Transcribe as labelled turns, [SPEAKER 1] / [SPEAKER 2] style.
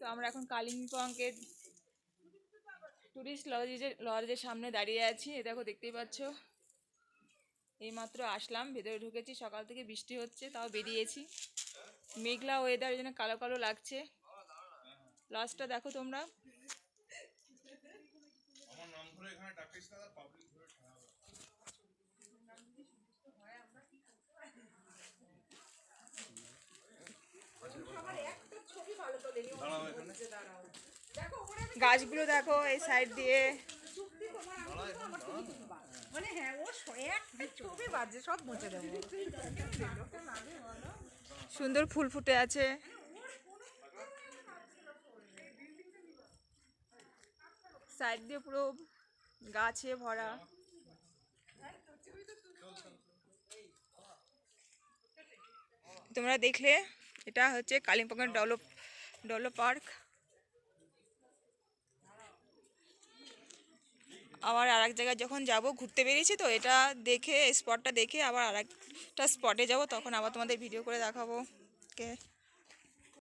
[SPEAKER 1] তো আমরা এখন কালিম্পংয়ের টুরিস্ট লজের লজের সামনে দাঁড়িয়ে আছি। এ দেখো, দেখতেই পাচ্ছ। এইমাত্র আসলাম, ভেতরে ঢুকেছি, সকাল থেকে বৃষ্টি হচ্ছে, তাও বেরিয়েছি। মেঘলা ওয়েদার জন্য কালো কালো লাগছে। লজটা দেখো তোমরা।
[SPEAKER 2] আমার নাম ধরে এখানে ডাকিস না পাবলিক ধরে ঠাড়া হবে। দাঁড়াও এখানে
[SPEAKER 1] গাছগুলো দেখো, এই সাইড দিয়ে।
[SPEAKER 3] মানে হ্যাঁ ও বাজে সব মুছে দেবো
[SPEAKER 1] সুন্দর ফুল ফুটে আছে। সাইড দিয়ে পুরো গাছে ভরা। তোমরা দেখলে, এটা হচ্ছে কালিম্পংয়ের ডেভেলপ ডেভেলপ পার্ক আবার আর এক জায়গায় যখন যাব, ঘুরতে বেরিয়েছি তো, এটা দেখে স্পটটা দেখে আবার আর একটা স্পটে যাব, তখন আবার তোমাদের ভিডিও করে দেখাবো। ওকে